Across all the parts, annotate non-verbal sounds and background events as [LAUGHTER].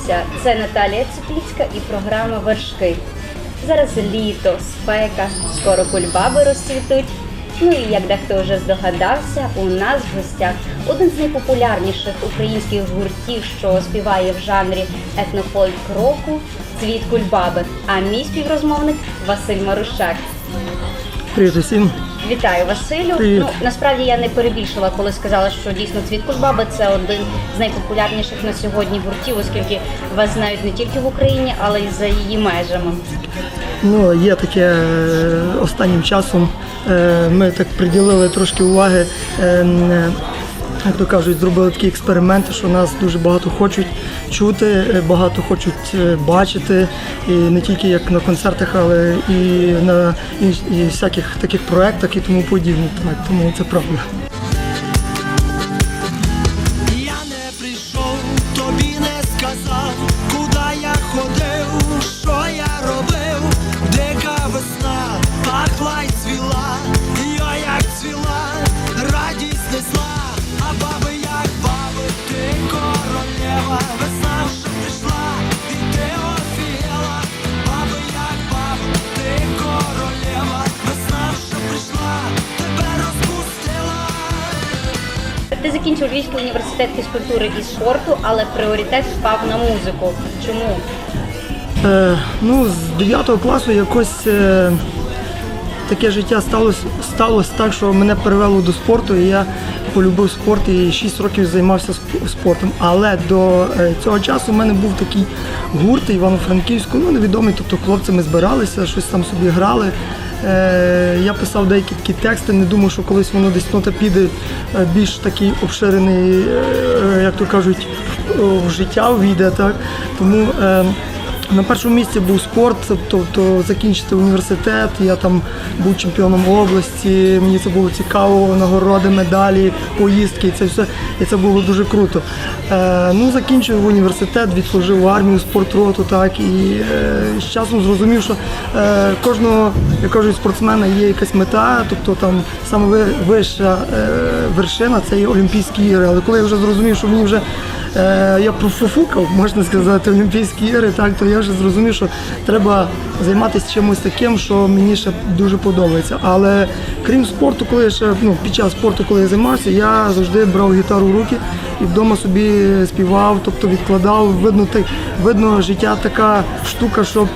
дивиться. Це Наталія Цепліцька і програма Вершки. Зараз літо, спека, скоро кульбаби розцвітуть. Ну і як дехто вже здогадався, у нас в гостях один з найпопулярніших українських гуртів, що співає в жанрі етнофольк року Цвіт кульбаби. А мій співрозмовник Василь Марущак. Привіт усім. Вітаю, Василю. Привіт. Ну насправді я не перебільшила, коли сказала, що дійсно цвіт Кульбаби це один з найпопулярніших на сьогодні гуртів, оскільки вас знають не тільки в Україні, але й за її межами. Ну, є таке е, останнім часом. е, Ми так приділили трошки уваги. е, Як то кажуть, зробили такі експерименти, що нас дуже багато хочуть чути, е, багато хочуть е, бачити, і не тільки як на концертах, але і на і, і всяких таких проектах і тому подібне. Так, тому це правда. Львівський університет фізкультури і спорту, але пріоритет впав на музику. Чому? Е, ну, з 9 класу якось е, таке життя сталося, сталося так, що мене перевело до спорту, і я полюбив спорт і 6 років займався спортом. Але до е, цього часу в мене був такий гурт Івано-Франківську, ну невідомий, тобто хлопцями збиралися, щось там собі грали. Е, я писав деякі такі тексти, не думав, що колись воно десь нота піде е, більш такий обширений, е, як то кажуть, в- життя війде. Так? Тому на першому місці був спорт, тобто закінчити університет. Я там був чемпіоном області. Мені це було цікаво, нагороди, медалі, поїздки. Це все і це було дуже круто. Е, ну, закінчив університет, відслужив армію, спортроту, так і е, з часом зрозумів, що е, кожного, як кажуть, спортсмена є якась мета, тобто там саме вища е, вершина це є Олімпійські ігри. Але коли я вже зрозумів, що мені вже Е, я профуфукав, можна сказати, Олімпійські ігри, так то я вже зрозумів, що треба займатися чимось таким, що мені ще дуже подобається. Але крім спорту, коли я ще ну, під час спорту, коли я займався, я завжди брав гітару в руки і вдома собі співав, тобто відкладав. Видно, так, видно, життя така штука, що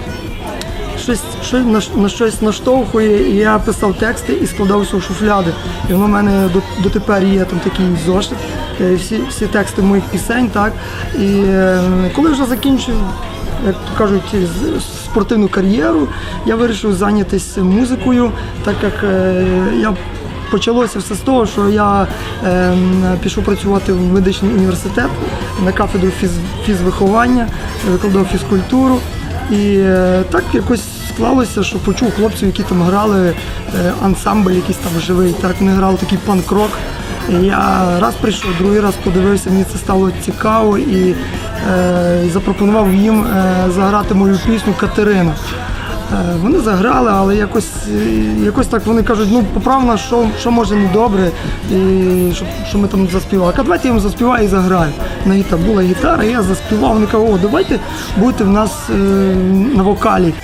щось, щось на, на щось наштовхує, і я писав тексти і складав все в шуфляди. І воно в мене до, дотепер є там такий зошит, е, всі, всі тексти моїх пісень, так. І е, коли вже закінчив, як то кажуть, спортивну кар'єру, я вирішив зайнятися музикою, так як е, я Почалося все з того, що я е, пішов працювати в медичний університет на кафедру фіз, фізвиховання, викладав фізкультуру. І е, так якось склалося, що почув хлопців, які там грали е, ансамбль, якийсь там живий. Так вони грали такий панк-рок. Я раз прийшов, другий раз подивився, мені це стало цікаво і, е, запропонував їм е, заграти мою пісню Катерина. Е, Вони заграли, але якось, е, якось так вони кажуть, ну поправно, що, що може не добре, і що, що ми там заспівали. А давайте я вам заспіваю і заграю. На гітар була гітара, я заспівав, вони кажуть, о, давайте будете в нас е, на вокалі.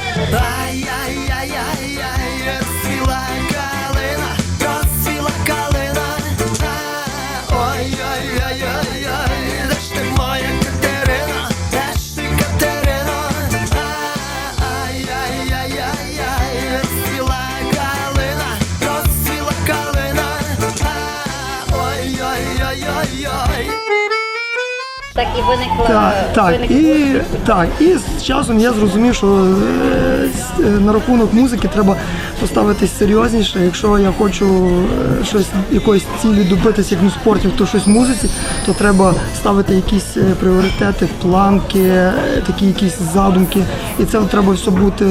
Так і виникла Так, так, і, так, і з часом я зрозумів, що е, е, на рахунок музики треба поставитись серйозніше. Якщо я хочу е, щось якоїсь цілі добитися, як на спорті, то щось в музиці, то треба ставити якісь пріоритети, планки, такі якісь задумки. І це треба все бути,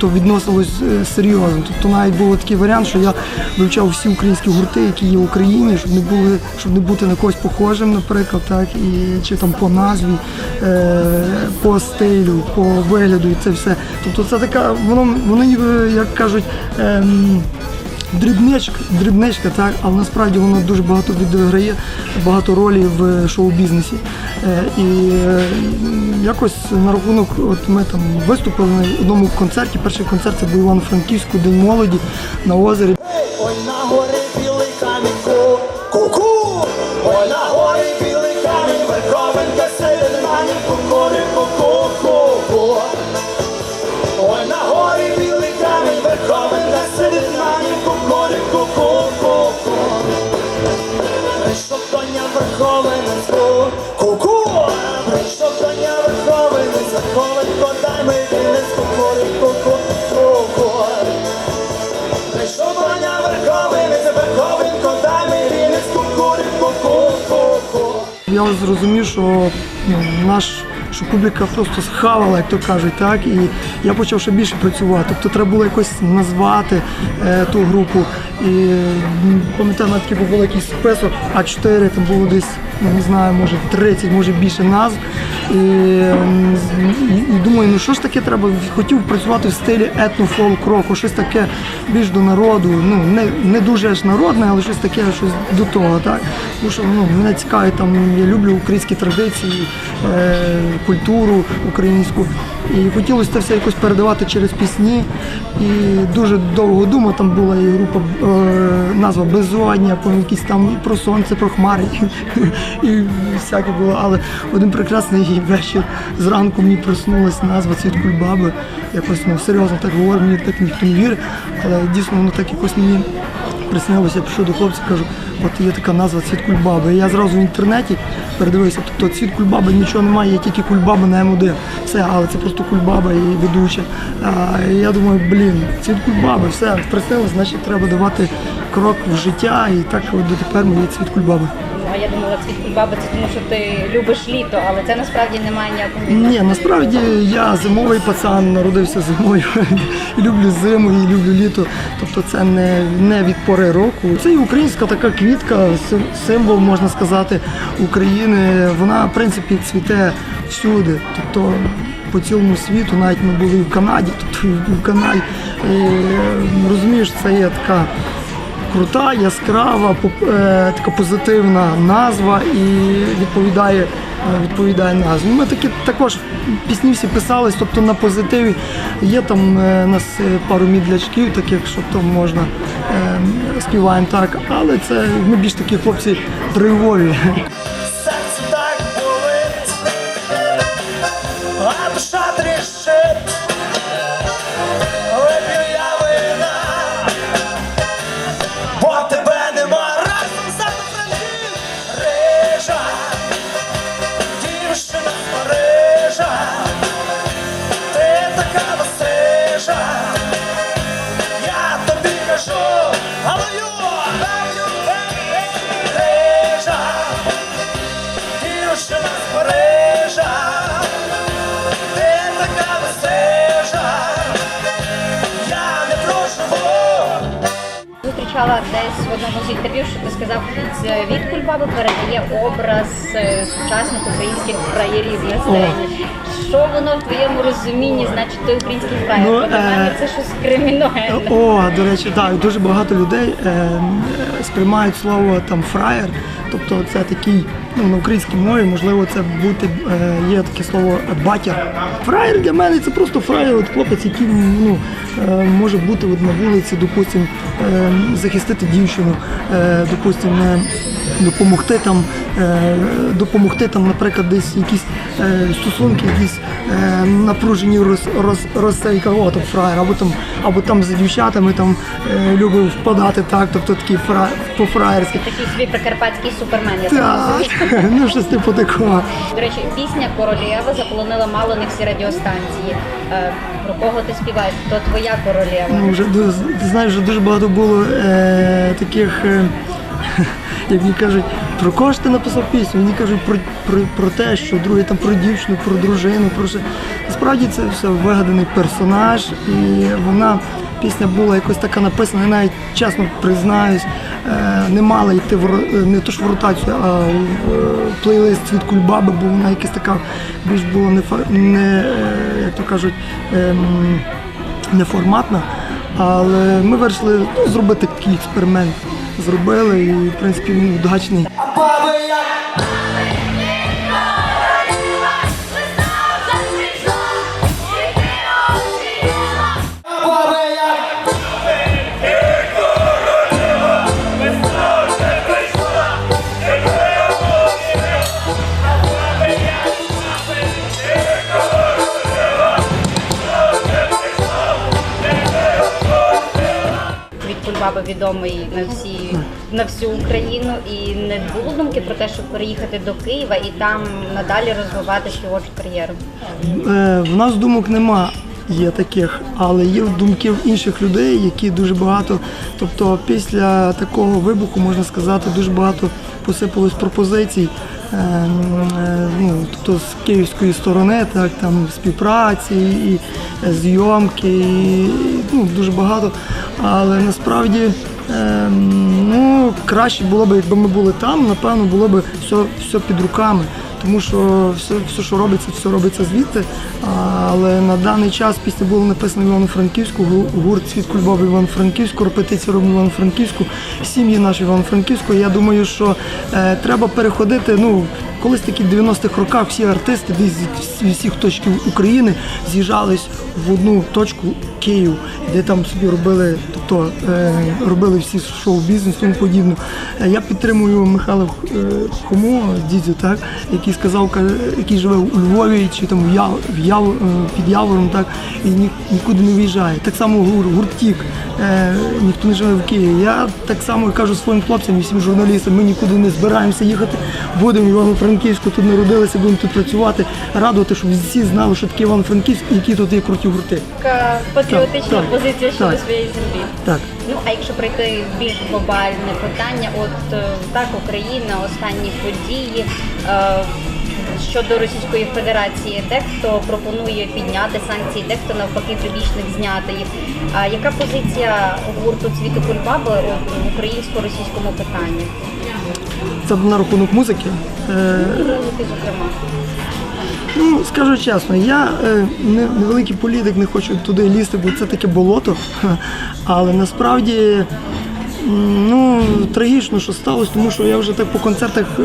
тобто відносилось е, серйозно. Тобто навіть був такий варіант, що я вивчав всі українські гурти, які є в Україні, щоб не були, щоб не бути на когось похожим, наприклад, так, і чи там по назві, е, по стилю, по вигляду, і це все. Тобто це така, воно, воно ніби, як кажуть, ем, дрібничка, дрібничка, так, але насправді воно дуже багато відіграє, багато ролі в шоу-бізнесі. Е, І е, якось на рахунок, от ми там виступили на одному концерті. Перший концерт це був Івано-Франківську, День молоді на озері. Ой, на горі Я зрозумів, що ну, наш що публіка просто схавала, як то кажуть, так і я почав ще більше працювати. Тобто треба було якось назвати е, ту групу. І пам'ятаю, навіть був великий список А4, там було десь, не знаю, може 30, може більше назв. І, і, і думаю, ну що ж таке треба? Хотів працювати в стилі етно-фолк року, щось таке більш до народу. Ну не, не дуже ж народне, але щось таке, щось до того. Так? Тому що ну, мене цікавить там, я люблю українські традиції, е, культуру українську. І хотілося це все якось передавати через пісні. І дуже довго думав, там була і група е, назва Безодня, якісь там і про сонце, про хмари, і, і всяке було. Але один прекрасний вечір зранку мені проснулась назва Цвіт Кульбаби. Якось ну, серйозно так говорю, мені так ніхто не вірить, але дійсно воно так якось мені приснилося, я пішов до хлопця, кажу, от є така назва Цвіт Кульбаби. І я зразу в інтернеті передивився, тобто цвіт Кульбаби нічого немає, є тільки Кульбаба на М1. Все, але це просто Кульбаба і ведуча. А, і я думаю, блін, цвіт Кульбаби, все, приснилося, значить треба давати крок в життя. І так от дотепер мені цвіт Кульбаби. А я думала, цвіт кульбаби це тому, що ти любиш літо, але це насправді не має ніякого. Ні, насправді я зимовий пацан, народився зимою. [LAUGHS] Люблю зиму, і люблю літо. Тобто це не, не від пори року. Це і українська така квітка, символ, можна сказати, України. Вона, в принципі, цвіте всюди. Тобто по цілому світу, навіть ми були в Канаді, тобто в Канаді. І, е, розумієш, це є така крута, яскрава, е, така позитивна назва і відповідає, е, відповідає назві. Ми такі також пісні всі писались, тобто на позитиві. Є там у нас е, пару мідлячків, таких, що то можна е, співаємо так, але це ми більш такі хлопці драйвові. Зустрічала десь в одному з інтерв'ю, що ти сказав, від кульбаби передає образ е, сучасних українських фраєрів на сцені. Що воно в твоєму розумінні значить той український фраєр? Ну, е, це щось криміногенне. О, до речі, так, дуже багато людей е, сприймають слово там фраєр. Тобто це такий, ну на українській мові, можливо, це бути е, є таке слово батя. Фраєр для мене це просто фраєр, от хлопець, який ну, е, може бути от на вулиці, допустим, е, захистити дівчину, е, допустим, е, допомогти там, е, допомогти там, наприклад, десь якісь е, стосунки, якісь е, напружені роз, роз, розсейка, о, там фраєр, або там, або там за дівчатами там е, любив впадати, так, тобто такий фра, по-фраєрськи. Такий свій прикарпатський супермен, я так Так, розумію. [LAUGHS] ну щось типу такого. До речі, пісня Королєва заполонила мало не всі радіостанції. Е, Про кого ти співаєш? Хто твоя королева? Ну, вже ти знаєш, вже дуже багато було е, таких, е, [LAUGHS] як мені кажуть, про кого ж ти написав пісню? Мені кажуть про, про, про те, що другий там про дівчину, про дружину, про що. Насправді це все вигаданий персонаж, і вона. Пісня була якось така написана, я навіть чесно признаюсь, е, не мала йти в не то ж в ротацію, а в е, плейлист від Кульбаби, бо вона якась така більш була не, не е, як то кажуть, ем, неформатна. Але ми вирішили ну, зробити такий експеримент. Зробили і, в принципі, він удачний. Відомий на всі на всю Україну. І не було думки про те, щоб переїхати до Києва і там надалі розвивати співочу кар'єру. Е, В нас думок нема. Є таких, але є думки інших людей, які дуже багато. Тобто, після такого вибуху можна сказати, дуже багато посипалось пропозицій. Е, е, Ну, тобто з київської сторони, так там співпраці, і зйомки, і, ну дуже багато. Але насправді ем, ну краще було б, якби ми були там, напевно, було б все, все під руками тому що все, все, що робиться, все робиться звідти. Але на даний час пісня була написана в Івано-Франківську, гу- гурт Світ в Івано-Франківську, репетиція робимо в Івано-Франківську, сім'ї наші в Івано-Франківську. Я думаю, що е, треба переходити. Ну, колись такі 90-х роках всі артисти з- зі всіх точків України з'їжджались в одну точку Київ, де там собі робили, тобто е, робили всі шоу-бізнес тому подібне. Е, Я підтримую Михайла е, Хомо, дідзю, так, який сказав, який живе у Львові чи там в Яв, е, під Явором, так, і ні, нікуди не виїжджає. Так само гур, гуртік, е, ніхто не живе в Києві. Я так само кажу своїм хлопцям всім журналістам, ми нікуди не збираємося їхати. Будемо в Івано-Франківську, тут народилися, будемо тут працювати, радувати, щоб всі знали, що таке Івано-Франківськ і які тут є круті гурти. Така патріотична Так, так, позиція щодо так. своєї землі. Так. Ну а якщо пройти більш глобальне питання, от е, так Україна, останні події. Е, Щодо Російської Федерації, дехто пропонує підняти санкції, дехто навпаки прибічник зняти їх. А яка позиція гурту цвіту Кульбаби в українсько-російському питанні? Це на рахунок музики. Е. Ну, скажу чесно, я е, не, невеликий політик, не хочу туди лізти, бо це таке болото. [LAUGHS] Але насправді ну, трагічно, що сталося, тому що я вже так по концертах е,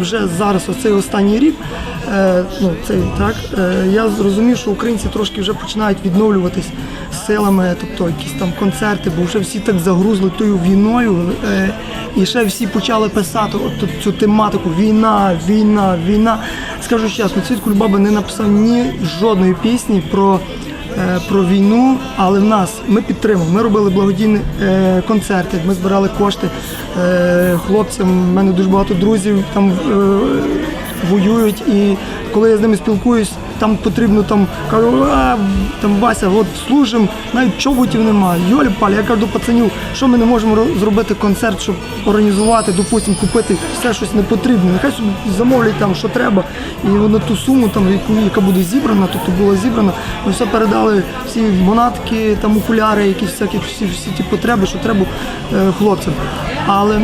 вже зараз, оцей останній рік, ну, цей, так, я зрозумів, що українці трошки вже починають відновлюватись силами, тобто якісь там концерти, бо вже всі так загрузли тою війною. Е, і ще всі почали писати от цю тематику війна, війна, війна. Скажу чесно, Цвіт Кульбаби не написав ні жодної пісні про, е, про війну, але в нас ми підтримуємо. Ми робили благодійні е, концерти, ми збирали кошти хлопцям. У мене дуже багато друзів там воюють. І коли я з ними спілкуюсь, там потрібно там кажу, а, там Вася, от служимо, навіть чоботів немає. Йолі палі, я кажу пацанів, що ми не можемо зробити концерт, щоб організувати, допустимо, купити все щось не потрібне. Нехай собі замовлять там, що треба. І на ту суму, там, яку, яка буде зібрана, тобто була зібрана, ми все передали всі монатки, там окуляри, якісь всякі всі, всі ті потреби, що треба е, хлопцям. Але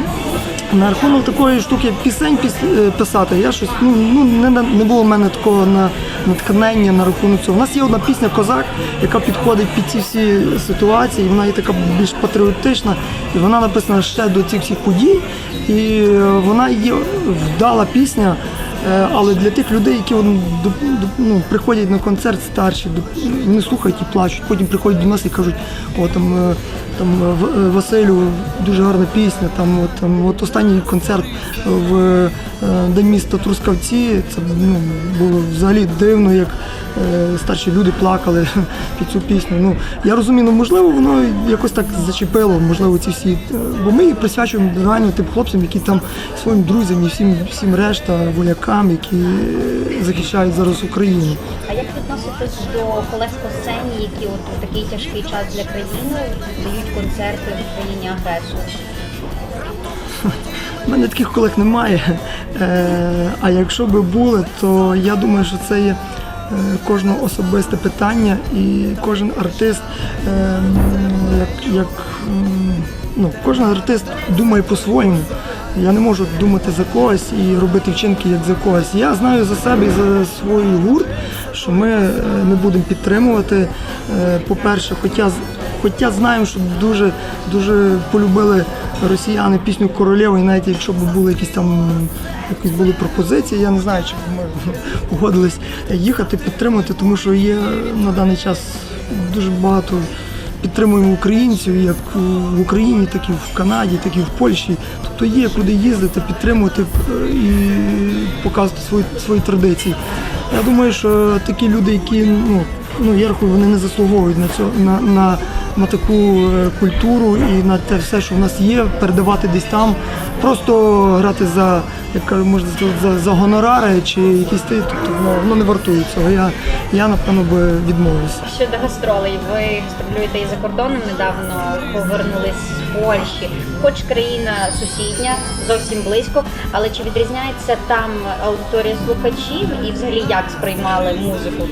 на рахунок такої штуки пісень піс- е, писати, я щось ну, ну не, не було в мене такого на, натхнення на рахунок цього. У нас є одна пісня Козак, яка підходить під ці всі ситуації. Вона є така більш патріотична, і вона написана ще до цих всіх подій. І е, вона є вдала пісня. Е, Але для тих людей, які ну, приходять на концерт старші, не слухають і плачуть, потім приходять до нас і кажуть, о там, е, там е, Василю дуже гарна пісня. Там, от, там, от останній концерт в до міста Трускавці. Це ну, було взагалі дивно, як старші люди плакали [LAUGHS] під цю пісню. Ну, я розумію, ну можливо, воно якось так зачепило, можливо, ці всі. е, Бо ми її присвячуємо реально тим хлопцям, які там своїм друзям і всім, всім решта воякам, які е, захищають зараз Україну. А як відноситесь до колег по сцені, які от у такий тяжкий час для країни дають концерти в країні агресора? У мене таких колег немає. Е, а якщо би були, то я думаю, що це є е, кожного особисте питання, і кожен артист, е, як, як ну, кожен артист думає по-своєму. Я не можу думати за когось і робити вчинки як за когось. Я знаю за себе і за свій гурт, що ми е, не будемо підтримувати. Е, По-перше, хоча Хоча знаємо, що дуже дуже полюбили росіяни пісню Королєва, і навіть якщо б були якісь там якісь були пропозиції, я не знаю, чи б ми [LAUGHS] погодились їхати, підтримати, тому що є на даний час дуже багато підтримуємо українців, як в Україні, так і в Канаді, так і в Польщі. Тобто є куди їздити, підтримувати е, і показувати свої, свої традиції. Я думаю, що такі люди, які ну, ну я рахую, вони не заслуговують на цього на, на, на таку е, культуру і на те все, що в нас є, передавати десь там. Просто грати за, як можна за, за гонорари чи якісь ти, тобто воно, воно не вартує цього. Я, я напевно би відмовився. Щодо гастролей, ви гастролюєте і за кордоном недавно повернулись Польщі, хоч країна сусідня, зовсім близько. Але чи відрізняється там аудиторія слухачів і взагалі як сприймали музику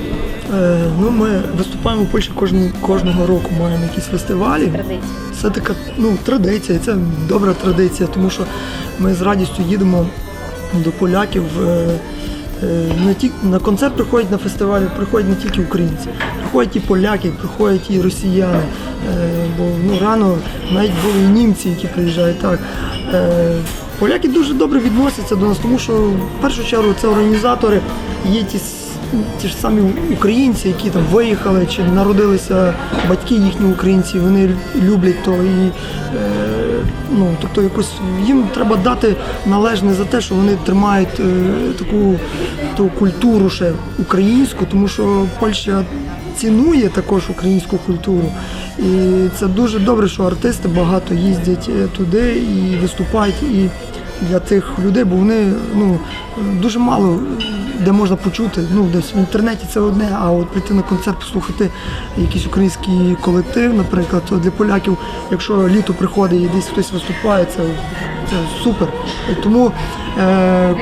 Е, ну, ми виступаємо в Польщі кожен, кожного року, маємо якісь фестивалі. традиції? Це така ну, традиція, це добра традиція, тому що ми з радістю їдемо до поляків. е, е, Не ті, на концерт приходять на фестивалі, приходять не тільки українці, приходять і поляки, приходять і росіяни. Е, Бо ну, рано навіть були і німці, які приїжджають так. Е, Поляки дуже добре відносяться до нас, тому що в першу чергу це організатори, є ті ті ж самі українці, які там виїхали чи народилися батьки їхні українці, вони люблять то і ну тобто якось їм треба дати належне за те, що вони тримають е, таку ту культуру ще українську, тому що Польща цінує також українську культуру. І це дуже добре, що артисти багато їздять е, туди і виступають і для цих людей, бо вони ну дуже мало де можна почути. Ну десь в інтернеті це одне, а от прийти на концерт, послухати якийсь український колектив, наприклад, то для поляків, якщо літо приходить і десь хтось виступає, це, це супер. Тому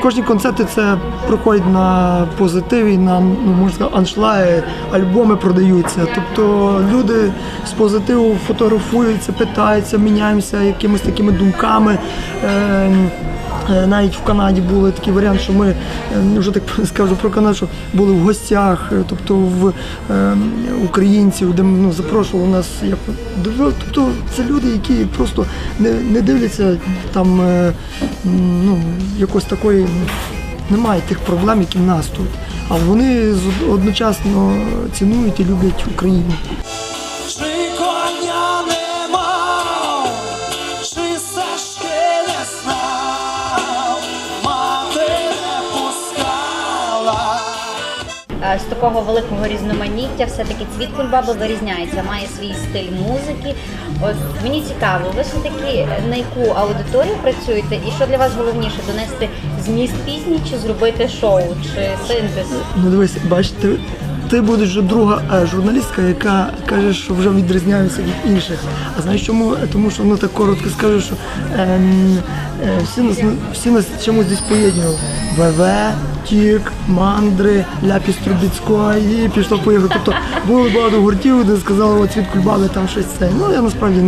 кожні концерти це проходять на позитиві, на ну можна сказати, аншлаги, альбоми продаються. Тобто люди з позитиву фотографуються, питаються, міняємося якимись такими думками. Е, Е, Навіть в Канаді були такий варіант, що ми е, вже так [LAUGHS] скажу про Канаду, що були в гостях, е, тобто в е, українців, де ну, запрошували нас як тобто це люди, які просто не, не дивляться там е, ну, якось такої. Немає тих проблем, які в нас тут. А вони одночасно цінують і люблять Україну. Такого великого різноманіття все-таки цвіт кульбаби вирізняється, має свій стиль музики. От мені цікаво, ви все-таки на яку аудиторію працюєте, і що для вас головніше донести зміст пісні, чи зробити шоу, чи синтез? Ну дивись, бачиш, ти, будеш вже друга е, журналістка, яка каже, що вже відрізняюся від інших. А знаєш чому? Тому що ну так коротко скажу, що ем, е, всі нас всі нас чомусь десь поєднували. ВВ, Тік, мандри, ляпіс Трубіцько і пішло поїхало. Тобто було багато гуртів, де сказали, от від кульбаби там щось це. Ну я насправді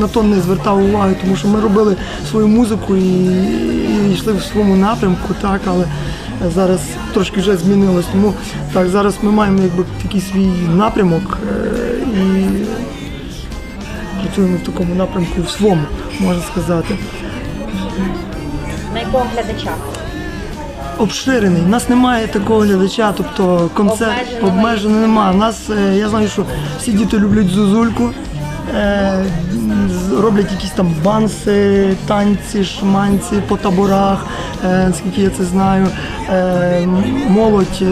на то не звертав уваги, тому що ми робили свою музику і, і йшли в своєму напрямку, так, але зараз трошки вже змінилось. Тому так, зараз ми маємо якби такий свій напрямок е, і працюємо в такому напрямку в своєму, можна сказати. На якого глядача? Обширений. У нас немає такого глядача, тобто концерт Обмеженого обмеженого немає. У нас е, я знаю, що всі діти люблять зузульку. е, Роблять якісь там банси, танці, шманці по таборах, е, наскільки я це знаю. Е, Молодь, е,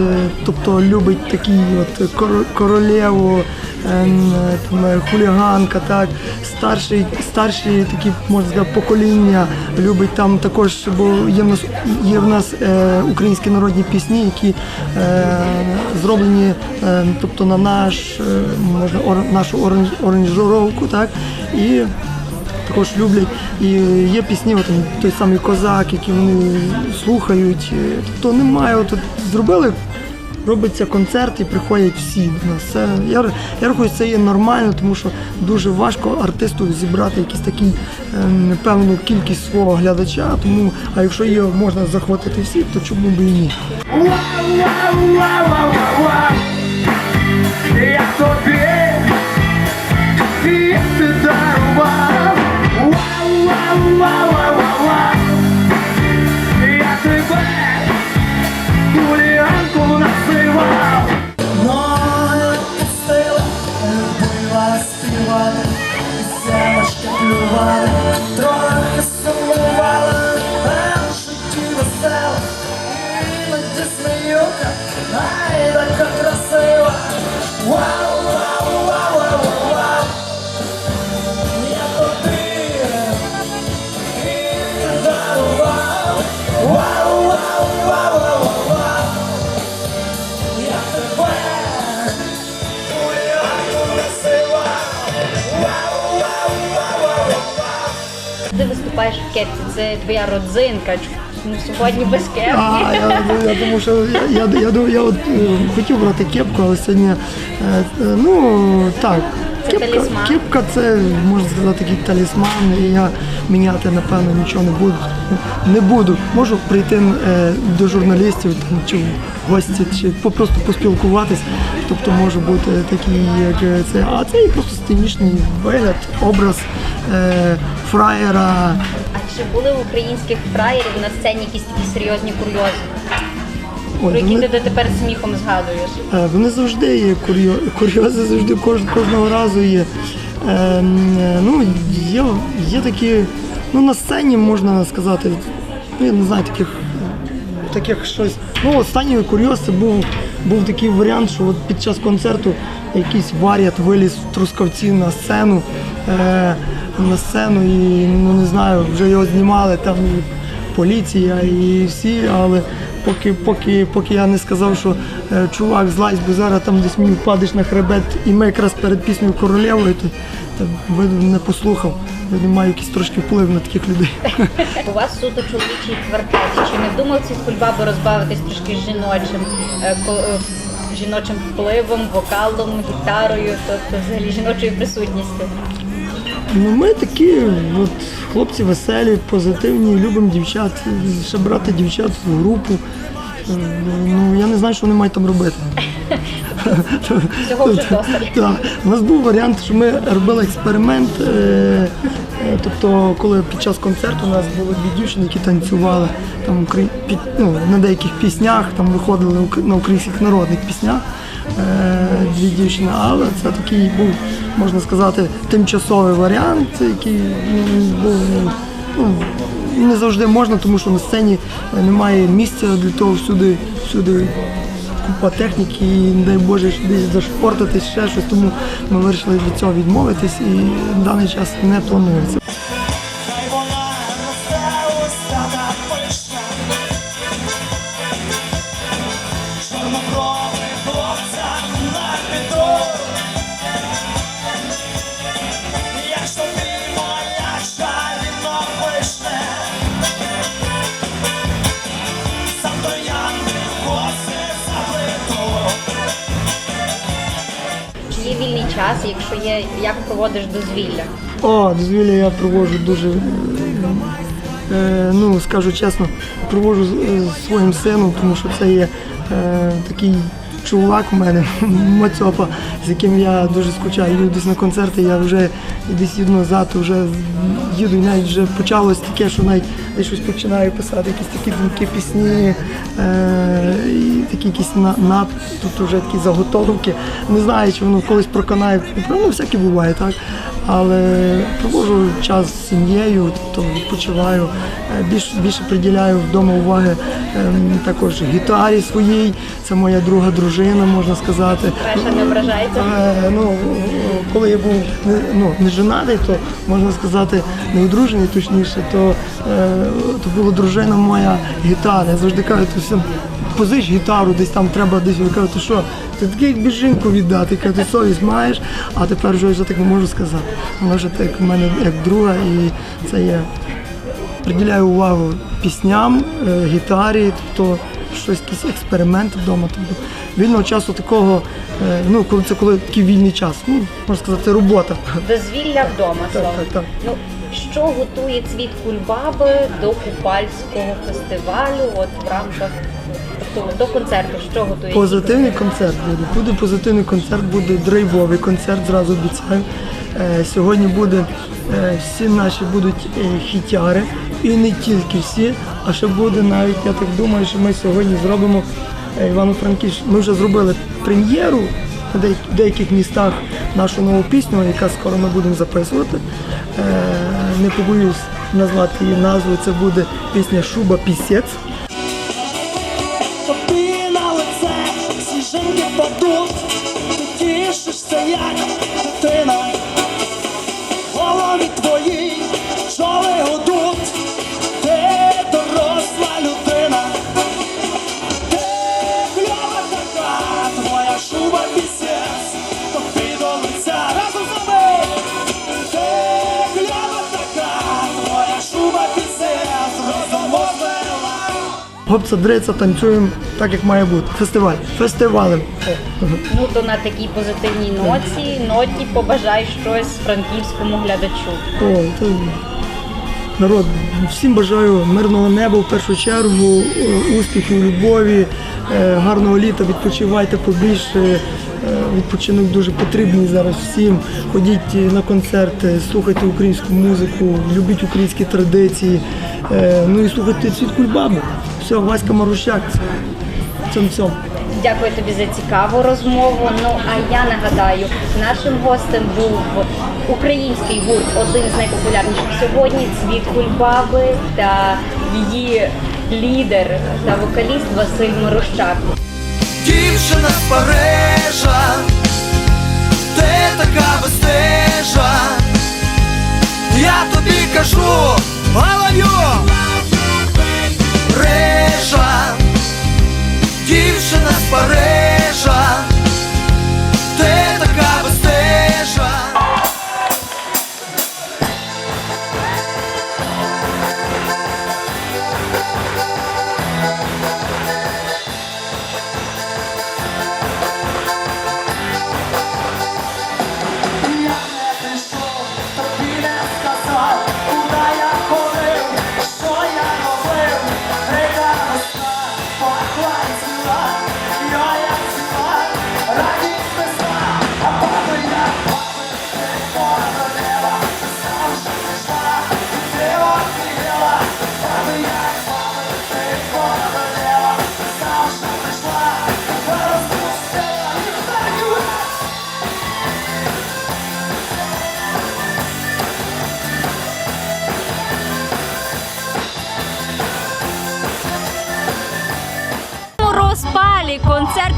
тобто любить такі от кор- королеву, там, е, хуліганка, так, старші, старші такі, можна сказати, покоління любить там також, бо є в нас, є в нас е, українські народні пісні, які е, зроблені е, тобто на наш, е, можна, ор- нашу оранж- оранжировку, так, і також люблять. І є пісні, от, той самий козак, які вони слухають. Е, Тобто немає, от зробили робиться концерт і приходять всі до. Це, я, я рахую, це є нормально, тому що дуже важко артисту зібрати якісь такі е, певну кількість свого глядача. Тому, а якщо її можна захватити всіх, то чому б і ні? Я тобі сьогодні без кепки. А, я, я думаю, що я, я, я, я от, е, хотів брати кепку, але сьогодні, е, ну так, кепка, кепка це, можна сказати, такий талісман, і я міняти, напевно, нічого не буду. Не буду. Можу прийти е, до журналістів там, чи в гості, чи просто поспілкуватись. Тобто може бути такий, як це. А це і просто сценічний вигляд, образ е, фраєра. Чи були у українських фраєрів на сцені якісь такі серйозні курйози, про які вони- ти дотепер сміхом згадуєш? Е, Вони завжди є курйо... курйози, завжди кож... кожного разу є. Ем, е, ну, є, є такі, ну на сцені можна сказати, ну я не знаю, таких, таких щось. Ну, останній курйоз це був, був такий варіант, що от під час концерту якийсь варіат виліз в Трускавці на сцену. Е, на сцену і ну не знаю, вже його знімали там і поліція і всі, але поки, поки, поки я не сказав, що е, чувак злазь, бо зараз там десь мені впадеш на хребет, і ми якраз перед піснею королевою, то, то не послухав. Видно, маю якийсь трошки вплив на таких людей. [LAUGHS] У вас суто чоловічий квартет. Чи не думав ці кульбаби розбавитись трошки жіночим, е, е, жіночим впливом, вокалом, гітарою, тобто взагалі жіночою присутністю? Ну, ми такі от, хлопці веселі, позитивні, любимо дівчат, ще брати дівчат в групу. Е, Ну, я не знаю, що вони мають там робити. Цього вже досить. У нас був варіант, що ми робили експеримент. е, е, Тобто, коли під час концерту у нас були дві дівчини, які танцювали там ну, на деяких піснях, там виходили на українських народних піснях. Е, Дві дівчини, але це такий був, можна сказати, тимчасовий варіант, який був ну, не завжди можна, тому що на сцені немає місця для того всюди, всюди купа техніки, і не дай Боже десь зашпортитись, ще щось, тому ми вирішили від цього відмовитись і в даний час не планується. Як проводиш дозвілля? О, дозвілля я проводжу дуже, е, ну скажу чесно, проводжу з, з своїм сином, тому що це є е, такий чувак у мене, [LAUGHS] Мацьопа, з яким я дуже скучаю. Їду десь на концерти, я вже десь їду назад, вже їду, і навіть вже почалось таке, що навіть десь щось починаю писати, якісь такі думки, пісні, е, і такі якісь на, на тут вже такі заготовки. Не знаю, чи воно колись проконає. Ну, всяке буває, так. Але проводжу час з сім'єю, тобто відпочиваю, е, більш, більше приділяю вдома уваги ем, також гітарі своїй. Це моя друга дружина, можна сказати. Реша не ображається? Ну, коли я був ну, не женатий, то можна сказати, не одружений точніше, то, е, то була дружина моя гітара. Я завжди кажу, ти все, позич гітару, десь там треба десь я кажу, ти що, ти такий жінку віддати, кажу, ти совість маєш, а тепер вже, так не можу сказати. Вона вже так в мене як друга, і це є. Приділяю увагу пісням, е, гітарі, тобто щось, якісь експерименти вдома. Тобто вільного часу такого, е, ну коли це коли такий вільний час, ну можна сказати, робота. Дозвілля вдома, Так, словом. так, так. Ну, що готує цвіт кульбаби до купальського фестивалю, от в рамках тобто, до концерту, що готує? Позитивний концерт буде. Буде позитивний концерт, буде драйвовий концерт, зразу обіцяю. Е, Сьогодні буде е, всі наші будуть хітяри, і не тільки всі, а ще буде навіть, я так думаю, що ми сьогодні зробимо е, Івано-Франківськ. Ми вже зробили прем'єру в деяких містах нашу нову пісню, яка скоро ми будемо записувати. Е, Не побоюсь назвати її назву. Це буде пісня Шуба Пісець. сніжинки падуть, ти тішишся, як дитина. Голові твоїй чоли гудуть, гопца, дриця, танцюємо так, як має бути. Фестиваль. Фестивалем. Ну то на такій позитивній ноті, ноті побажай щось франківському глядачу. О, то народ, всім бажаю мирного неба в першу чергу, е, успіхів, любові, е, гарного літа, відпочивайте побільше. е, Відпочинок дуже потрібний зараз всім. Ходіть на концерти, слухайте українську музику, любіть українські традиції. Ну і слухайте цвіт кульбабу. Все, Васька Марущак. Цьому цьому. Дякую тобі за цікаву розмову. Ну а я нагадаю, нашим гостем був український гурт, один з найпопулярніших сьогодні Цвіт Кульбаби та її лідер та вокаліст Василь Морощак. Дівчина з Парижа, ти така безстежа, я тобі кажу, галаню, режа, дівчина з Парижа,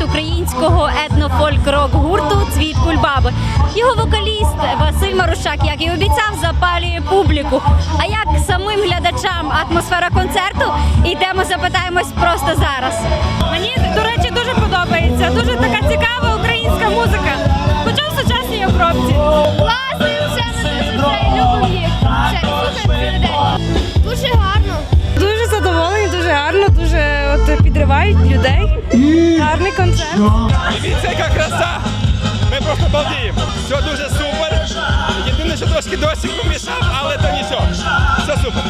концерт українського етнофольк-рок гурту Цвіт Кульбаби. Його вокаліст Василь Марушак, як і обіцяв, запалює публіку. А як самим глядачам атмосфера концерту? Ідемо запитаємось просто зараз. Мені, до речі, дуже подобається. Дуже така цікава українська музика. Хоча в сучасній обробці. Класно, все ми дуже любимо їх. Все, слухаємо цілий день. Дуже гарно. Дуже задоволені, дуже гарно, дуже от підривають людей. Концерт. Дивіться, яка краса! Ми просто балдіємо. Все дуже супер. Єдине, що трошки дощик помішав, але то нічого. Все супер.